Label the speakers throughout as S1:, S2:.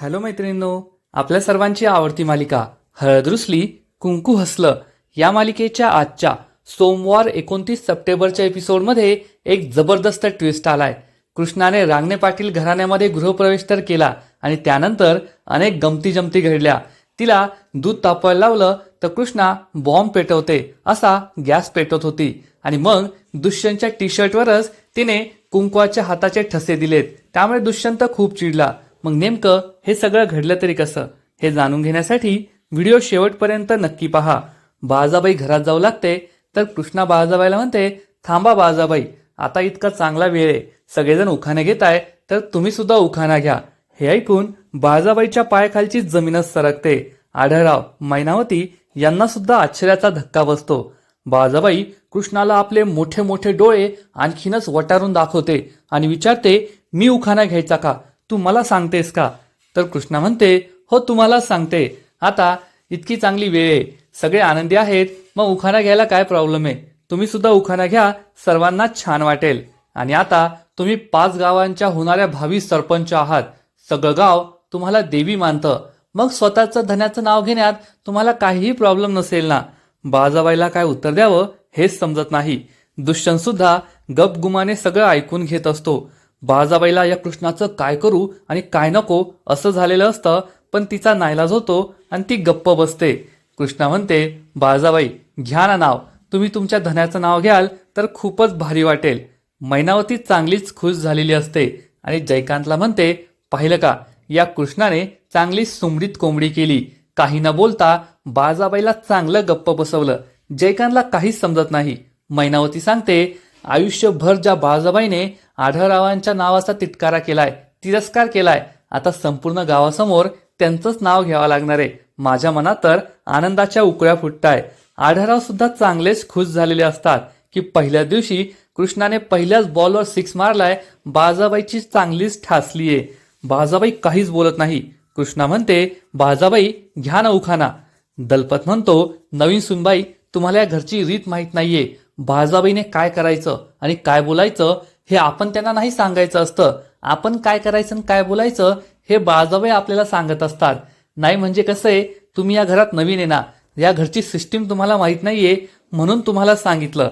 S1: Hello मैत्रिणींनो आपल्या सर्वांची आवडती मालिका हळदरुसली कुंकू हसलं या मालिकेच्या आजच्या सोमवार एकोणतीस सप्टेंबरच्या एपिसोडमध्ये एक जबरदस्त ट्विस्ट आलाय. कृष्णाने रांगणे पाटील घराण्यामध्ये गृहप्रवेश तर केला आणि त्यानंतर अनेक गमती जमती घडल्या. तिला दूध तापवायला लावलं तर कृष्णा बॉम्ब पेटवते असा गॅस पेटवत होती आणि मग दुष्यंतच्या टी शर्टवरच तिने कुंकवाच्या हाताचे ठसे दिलेत. त्यामुळे दुष्यंत खूप चिडला. मग नेमकं हे सगळं घडलं तरी कसं? हे जाणून घेण्यासाठी व्हिडिओ शेवटपर्यंत नक्की पहा. बाळाजाबाई घरात जाऊ लागते तर कृष्णा बाळाजाबाईला म्हणते थांबा बाळाजाबाई आता इतका चांगला वेळ आहे. सगळेजण उखाणे घेत आहे तर तुम्ही सुद्धा उखाणा घ्या. हे ऐकून बाळाजाबाईच्या पायाखालची जमीनच सरकते. आढळराव मैनावती यांना सुद्धा आश्चर्याचा धक्का बसतो. बाळाजाबाई कृष्णाला आपले मोठे मोठे डोळे आणखीनच वटारून दाखवते आणि विचारते मी उखाणा घ्यायचा का? तू मला सांगतेस का? तर कृष्णा म्हणते हो तुम्हाला सांगते. आता इतकी चांगली वेळ आहे. सगळे आनंदी आहेत. मग उखाणा घ्यायला काय प्रॉब्लेम आहे? तुम्ही सुद्धा उखाणा घ्या. सर्वांना छान वाटेल. आणि आता तुम्ही पाच गावांच्या होणाऱ्या भावी सरपंच आहात. सगळं गाव तुम्हाला देवी मानतं. मग स्वतःचं धन्याचं नाव घेण्यात तुम्हाला काहीही प्रॉब्लेम नसेल ना. बाजाबाईला काय उत्तर द्यावं हेच समजत नाही. दुष्यंत सुद्धा गपगुमाने सगळं ऐकून घेत असतो. बाजाबाईला या कृष्णाचं काय करू आणि काय नको असं झालेलं असतं पण तिचा नाईलाज होतो आणि ती गप्प बसते. कृष्णा म्हणते बाजाबाई घ्या ना नाव. तुम्ही तुमच्या धन्याचं नाव घ्याल तर खूपच भारी वाटेल. मैनावती चांगलीच खुश झालेली असते. आणि जयकांतला म्हणते पाहिलं का या कृष्णाने चांगली सुमडीत कोंबडी केली. काही न बोलता बाजाबाईला चांगलं गप्प बसवलं. जयकांतला काहीच समजत नाही. मैनावती सांगते आयुष्यभर ज्या बाळजाबाईने आढळरावांच्या नावाचा तिटकारा केलाय तिरस्कार केलाय आता संपूर्ण गावासमोर त्यांचंच नाव घ्यावं लागणार आहे. माझ्या मनात तर आनंदाच्या उकळ्या फुटताय. आढळराव सुद्धा चांगलेच खुश झालेले असतात की पहिल्या दिवशी कृष्णाने पहिल्याच बॉलवर सिक्स मारलाय बाळजाबाईची चांगलीच ठासली आहे. बाळजाबाई काहीच बोलत नाही. कृष्णा म्हणते बाळजाबाई घ्या ना उखाना दलपत म्हणतो नवीन सुनबाई तुम्हाला या घरची रीत माहीत नाहीये. बाळजाबाईने काय करायचं आणि काय बोलायचं हे आपण त्यांना नाही सांगायचं असतं. आपण काय करायचं आणि काय बोलायचं हे बाळजाबाई आपल्याला सांगत असतात. नाही म्हणजे कसं आहे तुम्ही या घरात नवीन आहे ना. या घरची सिस्टीम तुम्हाला माहीत नाहीये म्हणून तुम्हाला सांगितलं.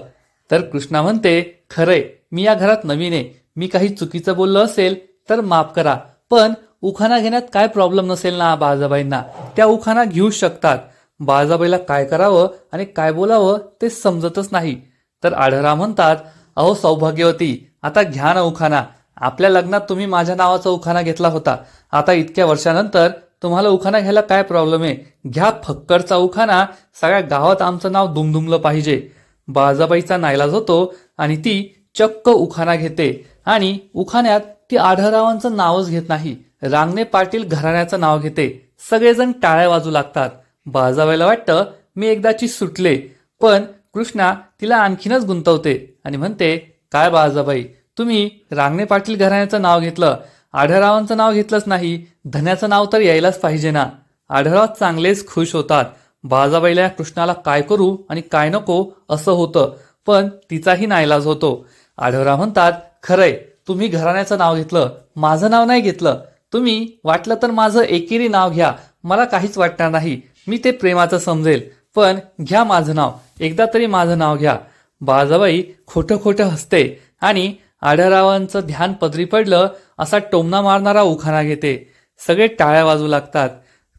S1: तर कृष्णा म्हणते खरंय मी या घरात नवीन आहे. मी काही चुकीचं बोललो असेल तर माफ करा. पण उखाणा घेण्यात काय प्रॉब्लेम नसेल ना बाळजाबाईंना? त्या उखाणा घेऊ शकतात. बाळजाबाईला काय करावं आणि काय बोलावं ते समजतच नाही. तर आढळराव म्हणतात अहो सौभाग्यवती आता घ्या ना उखाणा. आपल्या लग्नात तुम्ही माझ्या नावाचा उखाणा घेतला होता. आता इतक्या वर्षानंतर तुम्हाला उखाणा घ्यायला काय प्रॉब्लेम आहे? घ्या फक्कडचा उखाणा. सगळ्या गावात आमचं नाव दुमदुमलं पाहिजे. बाजाबाईचा नाईलाज होतो आणि ती चक्क उखाणा घेते आणि उखाण्यात ती आढळरावांचं नावच घेत नाही. रांगणे पाटील घराण्याचं नाव घेते. सगळेजण टाळ्या वाजू लागतात. बाजाबाईला वाटतं मी एकदाची सुटले पण कृष्णा तिला आणखीनच गुंतवते आणि म्हणते काय बाळाजाबाई तुम्ही रांगणे पाटील घराण्याचं नाव घेतलं. आढळरावांचं नाव घेतलंच नाही धन्याचं नाव तर यायलाच पाहिजे ना. आढळराव चांगलेच खुश होतात. बाळजाबाईला कृष्णाला काय करू आणि काय नको असं होतं पण तिचाही नाईलाज होतो. आढळराव म्हणतात खरंय तुम्ही घराण्याचं नाव घेतलं. माझं नाव नाही घेतलं. तुम्ही वाटलं तर माझं एकेरी नाव घ्या. मला काहीच वाटणार नाही. मी ते प्रेमाचं समजेल. पण घ्या माझं नाव. एकदा तरी माझं नाव घ्या. बाजाबाई खोटं खोटं हसते आणि आढळरावांचं ध्यान पदरी पडलं असा टोमना मारणारा उखाणा घेते. सगळे टाळ्या वाजू लागतात.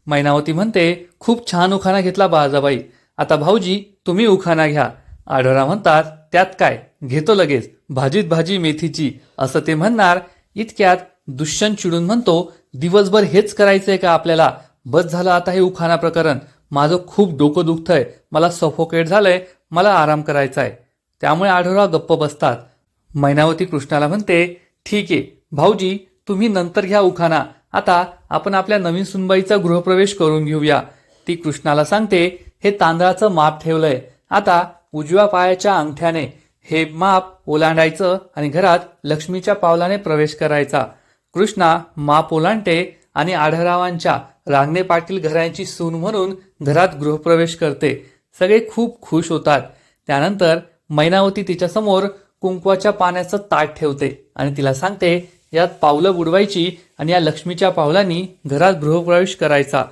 S1: मैनावती म्हणते खूप छान उखाणा घेतला बाजाबाई आता भाऊजी तुम्ही उखाणा घ्या. आढरा म्हणतात त्यात काय? घेतो लगेच. भाजीत भाजी मेथीची. असं ते म्हणणार इतक्यात दुष्यंत चिडून म्हणतो दिवसभर हेच करायचंय का आपल्याला? बस झालं आता हे उखाणा प्रकरण. माझं खूप डोकं दुखतंय. मला सफोकेट झालं आहे मला आराम करायचा आहे त्यामुळे आढळा गप्प बसतात. मैनावती कृष्णाला म्हणते ठीक आहे भाऊजी तुम्ही नंतर घ्या उखाना आता आपण आपल्या नवीन सुनबाईचा गृहप्रवेश करून घेऊया. ती कृष्णाला सांगते हे तांदळाचं माप ठेवलंय. आता उजव्या पायाच्या अंगठ्याने हे माप ओलांडायचं आणि घरात लक्ष्मीच्या पावलाने प्रवेश करायचा. कृष्णा माप ओलांडते आणि आढळरावांच्या रांगणे पाटील घरांची सून म्हणून घरात गृहप्रवेश करते. सगळे खूप खुश होतात. त्यानंतर मैनावती तिच्यासमोर कुंकवाच्या पाण्याचं ताट ठेवते आणि तिला सांगते यात पावलं बुडवायची आणि या लक्ष्मीच्या पावलांनी घरात गृहप्रवेश करायचा.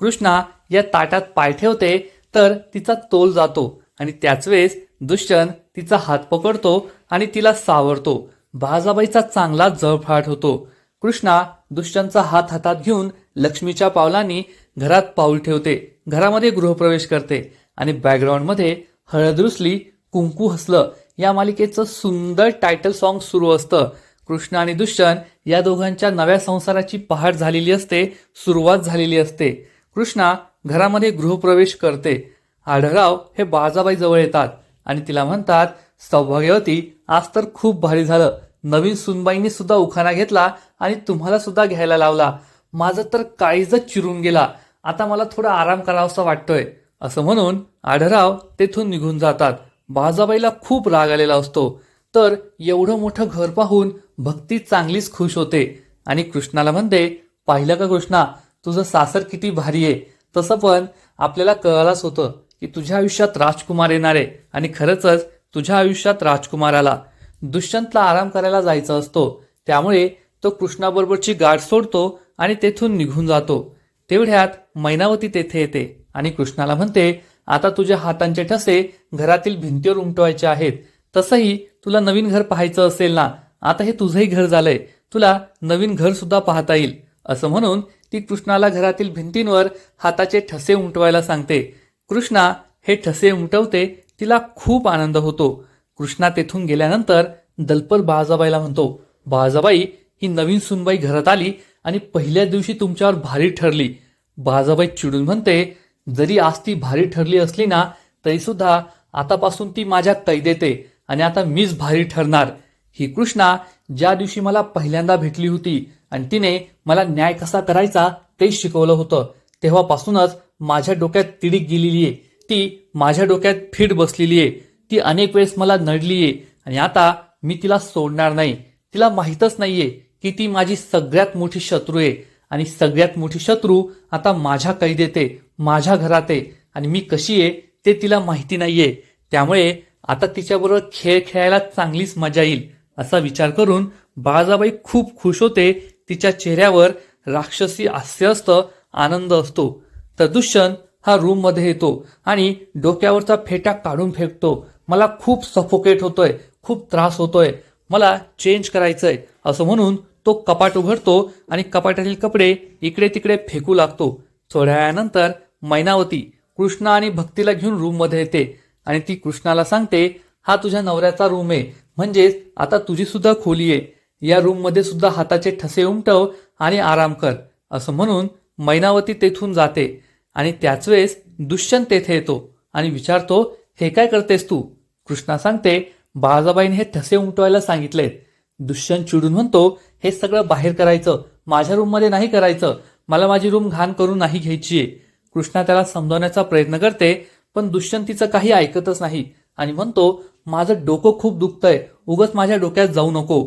S1: कृष्णा या ताटात पाय ठेवते तर तिचा तोल जातो आणि त्याच वेळेस दुष्यंत तिचा हात पकडतो आणि तिला सावरतो. बाजाबाईचा चांगला जळफाट होतो. कृष्णा दुष्यंतचा हात हातात घेऊन लक्ष्मीच्या पावलांनी घरात पाऊल ठेवते घरामध्ये गृहप्रवेश करते आणि बॅकग्राऊंडमध्ये हळद रुसली कुंकू हसलं या मालिकेचं सुंदर टायटल सॉन्ग सुरू असतं. कृष्ण आणि दुष्यंत या दोघांच्या नव्या संसाराची पहाट झालेली असते सुरुवात झालेली असते. कृष्णा घरामध्ये गृहप्रवेश करते. आढळराव हे बाळाजाबाई जवळ येतात आणि तिला म्हणतात सौभाग्यवती आज तर खूप भारी झालं. नवीन सुनबाईंनी सुद्धा उखाणा घेतला आणि तुम्हाला सुद्धा घ्यायला लावला. माझं तर काळीजच चिरून गेला. आता मला थोडा आराम करावासा वाटतोय. असं म्हणून आढराव तेथून निघून जातात. बाजाबाईला खूप राग आलेला असतो. तर एवढं मोठं घर पाहून भक्ती चांगलीच खुश होते. आणि कृष्णाला म्हणते पाहिलं का कृष्णा तुझं सासर किती भारी आहे. तसं पण आपल्याला कळालंच होतं की तुझ्या आयुष्यात राजकुमार येणार आहे आणि खरंच तुझ्या आयुष्यात राजकुमार आला दुष्यंतला आराम करायला जायचं असतो. त्यामुळे तो कृष्णाबरोबरची गाठ सोडतो आणि तेथून निघून जातो. तेवढ्यात मैनावती तेथे येते आणि कृष्णाला म्हणते आता तुझ्या हातांचे ठसे घरातील भिंतीवर उमटवायचे आहेत. तसंही तुला नवीन घर पाहायचं असेल ना आता हे तुझंही घर झालंय. तुला नवीन घर सुद्धा पाहता येईल. असं म्हणून ती कृष्णाला घरातील भिंतींवर हाताचे ठसे उमटवायला सांगते. कृष्णा हे ठसे उमटवते तिला खूप आनंद होतो. कृष्णा तेथून गेल्यानंतर दलपत बाळाजाबाईला म्हणतो बाळजाबाई ही नवीन सुनबाई घरात आली आणि पहिल्या दिवशी तुमच्यावर भारी ठरली. बाजाबाई चिडून म्हणते जरी आज ती भारी ठरली असली ना तरीसुद्धा आतापासून ती माझ्या कैदेत आहे आणि आता मीच भारी ठरणार. ही कृष्णा ज्या दिवशी मला पहिल्यांदा भेटली होती आणि तिने मला न्याय कसा करायचा ते शिकवलं होतं. तेव्हापासूनच माझ्या डोक्यात तिडीक गेलेली आहे. ती माझ्या डोक्यात फिट बसलेली आहे. ती अनेक वेळेस मला नडली आहे आणि आता मी तिला सोडणार नाही. तिला माहीतच नाहीये की ती माझी सगळ्यात मोठी शत्रू आहे. आणि सगळ्यात मोठी शत्रू आता माझ्या कैदेत आहे माझ्या घरात आहे. आणि मी कशी आहे ते तिला माहिती नाहीये. त्यामुळे आता तिच्याबरोबर खेळ खेळायला चांगलीच मजा येईल असा विचार करून बाळाजाबाई खूप खुश होते. तिच्या चेहऱ्यावर राक्षसी हास्य असतं आनंद असतो. तर दुष्यंत हा रूममध्ये येतो आणि डोक्यावरचा फेटा काढून फेकतो. मला खूप सफोकेट होतोय खूप त्रास होतोय. मला चेंज करायचंय असं म्हणून तो कपाट उघडतो आणि कपाटातील कपडे इकडे तिकडे फेकू लागतो. थोड्या वेळानंतर मैनावती कृष्णा आणि भक्तीला घेऊन रूममध्ये येते आणि ती कृष्णाला सांगते हा तुझ्या नवऱ्याचा रूम आहे. म्हणजेच आता तुझी सुद्धा खोली आहे. या रूममध्ये सुद्धा हाताचे ठसे उमटव आणि आराम कर. असं म्हणून मैनावती तेथून जाते आणि त्याच वेळेस दुष्यंत तेथे येतो आणि विचारतो हे काय करतेस तू? कृष्णा सांगते बाळाजाबाईने हे ठसे उमटवायला सांगितलेत. दुष्यंत चिडून म्हणतो हे सगळं बाहेर करायचं माझ्या रूममध्ये नाही करायचं. मला माझी रूम घाण करून नाही घ्यायची आहे. कृष्णा त्याला समजावण्याचा प्रयत्न करते पण दुष्यंत तिचं काही ऐकतच नाही आणि म्हणतो माझं डोकं खूप दुखतंय उगच माझ्या डोक्यात जाऊ नको.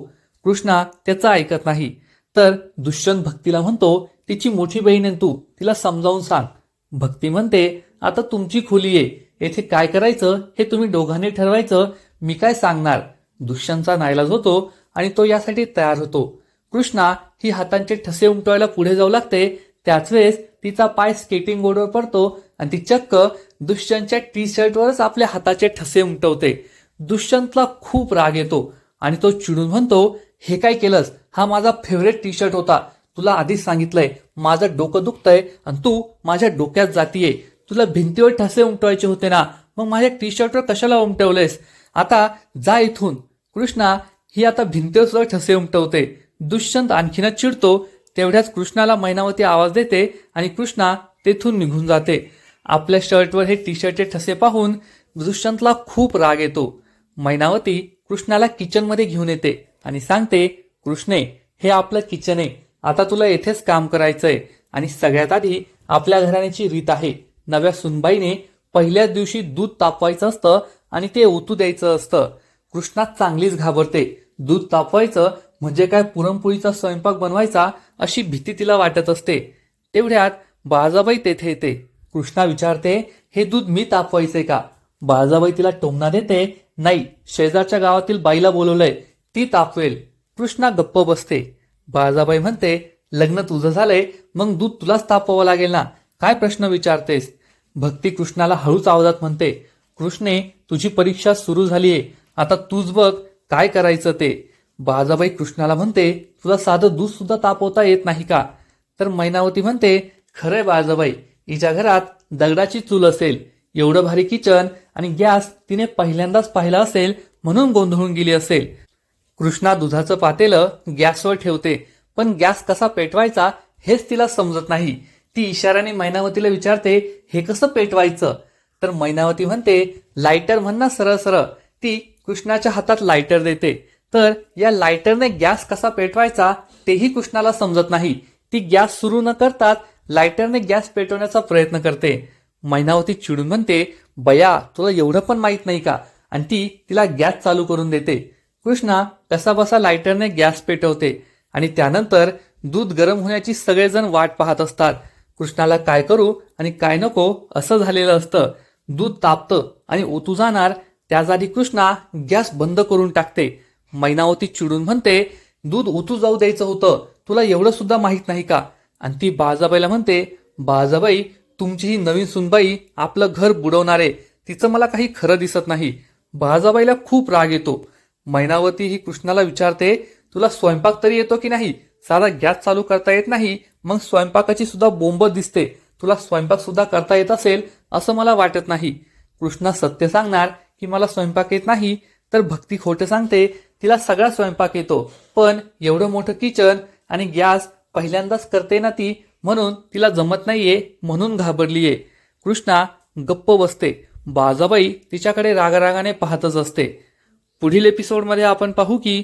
S1: कृष्णा त्याचं ऐकत नाही. तर दुष्यंत भक्तीला म्हणतो तिची मोठी बहीण आहे तू तिला समजावून सांग. भक्ती म्हणते आता तुमची खोली आहे येथे काय करायचं हे तुम्ही दोघांनी ठरवायचं मी काय सांगणार? दुष्यंतचा नाईलाज होतो आणि तो यासाठी तयार होतो. कृष्णा ही हातांचे ठसे उमटवायला पुढे जाऊ लागते. त्याच वेळेस तिचा पाय स्केटिंग बोर्डवर पडतो आणि ती चक्क दुष्यंतच्या टी शर्टवरच आपल्या हाताचे ठसे उमटवते. दुष्यंतला खूप राग येतो आणि तो चिडून म्हणतो हे काय केलंस? हा माझा फेवरेट टी शर्ट होता. तुला आधीच सांगितलंय माझं डोकं दुखतंय आणि तू माझ्या डोक्यात जातीये. तुला भिंतीवर ठसे उमटवायचे होते ना. मग माझ्या टी शर्टवर कशाला उमटवलेस? आता जा इथून. कृष्णा ही आता भिंतीवर ठसे उमटवते. दुष्यंत आणखीनच चिडतो. तेवढ्याच कृष्णाला मैनावती आवाज देते आणि कृष्णा तेथून निघून जाते. आपल्या शर्टवर हे टी शर्टचे ठसे पाहून दुष्यंतला खूप राग येतो. मैनावती कृष्णाला किचनमध्ये घेऊन येते आणि सांगते कृष्णे हे आपलं किचन आहे. आता तुला येथेच काम करायचंय आणि सगळ्यात आधी आपल्या घराण्याची रीत आहे. नव्या सुनबाईने पहिल्याच दिवशी दूध तापवायचं असतं आणि ते ओतू द्यायचं असतं. कृष्णा चांगलीच घाबरते. दूध तापवायचं म्हणजे काय पुरणपोळीचा स्वयंपाक बनवायचा अशी भीती तिला वाटत असते. तेवढ्यात बाळाजाबाई तेथे येते. कृष्णा विचारते हे दूध मी तापवायचे का? बाळजाबाई तिला टोमना देते नाही शेजारच्या गावातील बाईला बोलवलंय ती तापवेल. कृष्णा गप्प बसते. बाळाबाई म्हणते लग्न तुझं झालंय मग दूध तुलाच तापवावं लागेल ना? काय प्रश्न विचारतेस? भक्ती कृष्णाला हळूच आवाजात म्हणते कृष्णे तुझी परीक्षा सुरू झालीये. आता तूच बघ काय करायचं ते? बाजाबाई कृष्णाला म्हणते तुला साधं दूध सुद्धा तापवता येत नाही का? तर मैनावती म्हणते खरंय बाजाबाई हिच्या घरात दगडाची चूल असेल एवढं भारी किचन आणि गॅस तिने पहिल्यांदाच पाहिला असेल म्हणून गोंधळून गेली असेल. कृष्णा दुधाचं पातेलं गॅसवर ठेवते पण गॅस कसा पेटवायचा हेच तिला समजत नाही. ती इशाऱ्याने मैनावतीला विचारते हे कसं पेटवायचं? तर मैनावती म्हणते लायटर म्हणणं सरळ सरळ ती कृष्णाच्या हातात लायटर देते. तर या लायटरने गॅस कसा पेटवायचा तेही कृष्णाला समजत नाही. ती गॅस सुरू न करताच लायटरने गॅस पेटवण्याचा प्रयत्न करते. मैनावती चिडून म्हणते बया तुला एवढं पण माहीत नाही का? आणि ती तिला गॅस चालू करून देते. कृष्णा कसाबसा लायटरने गॅस पेटवते आणि त्यानंतर दूध गरम होण्याची सगळेजण वाट पाहत असतात. कृष्णाला काय करू आणि काय नको असं झालेलं असतं. दूध तापतं आणि ओतू जाणार त्या आधी कृष्णा गॅस बंद करून टाकते. मैनावती चिडून म्हणते दूध उतू जाऊ द्यायचं होतं. तुला एवढं सुद्धा माहीत नाही का? आणि ती बाळजाबाईला म्हणते बाळजाबाई तुमची ही नवीन सुनबाई आपलं घर बुडवणारे तिचं मला काही खरं दिसत नाही. बाळजाबाईला खूप राग येतो. मैनावती ही कृष्णाला विचारते तुला स्वयंपाक तरी येतो की नाही? साधा गॅस चालू करता येत नाही. मग स्वयंपाकाची सुद्धा बोंब दिसते. तुला स्वयंपाक सुद्धा करता येत असेल असं मला वाटत नाही. कृष्णा सत्य सांगणार की मला स्वयंपाक येत नाही तर भक्ती खोटं सांगते तिला सगळा स्वयंपाक येतो. पण एवढं मोठं किचन आणि गॅस पहिल्यांदाच करते ना ती म्हणून तिला जमत नाहीये म्हणून घाबरलीये. कृष्णा गप्प बसते. बाजाबाई तिच्याकडे रागारागाने पाहतच असते. पुढील एपिसोडमध्ये आपण पाहू की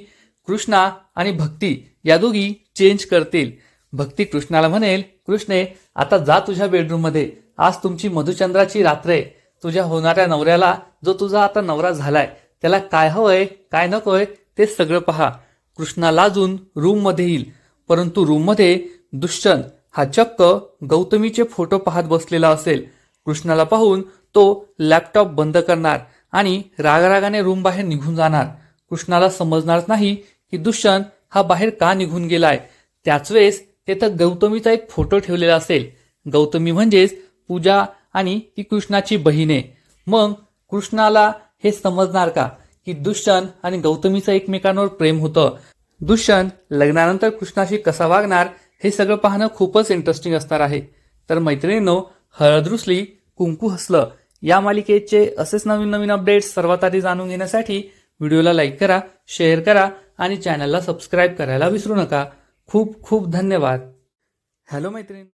S1: कृष्णा आणि भक्ती या दोघी चेंज करतील. भक्ती कृष्णाला म्हणेल कृष्णे आता जा तुझ्या बेडरूममध्ये आज तुमची मधुचंद्राची रात्र आहे. तुझ्या होणाऱ्या नवऱ्याला जो तुझा आता नवरा झालाय त्याला काय हवंय काय नकोय ते सगळं पहा. कृष्णा लाजून रूममध्ये येईल. परंतु रूममध्ये दुष्यंत हा चक्क गौतमीचे फोटो पाहत बसलेला असेल. कृष्णाला पाहून तो लॅपटॉप बंद करणार आणि रागरागाने रूम बाहेर निघून जाणार. कृष्णाला समजणार नाही की दुष्यंत हा बाहेर का निघून गेलाय. त्याच वेळेस तेथं गौतमीचा एक फोटो ठेवलेला असेल. गौतमी म्हणजेच पूजा आणि ती कृष्णाची बहीण. आहे मग कृष्णाला हे समजणार का की दुष्यंत आणि गौतमीचं एकमेकांवर प्रेम होतं? दुष्यंत लग्नानंतर कृष्णाशी कसा वागणार हे सगळं पाहणं खूपच इंटरेस्टिंग असणार आहे. तर मैत्रिणींनो हळद रुसली कुंकू हसलं या मालिकेचे असेच नवीन नवीन अपडेट्स सर्वात आधी जाणून घेण्यासाठी व्हिडिओला लाईक करा शेअर करा आणि चॅनलला सबस्क्राईब करायला विसरू नका. खूप खूप धन्यवाद. हॅलो मैत्रीण.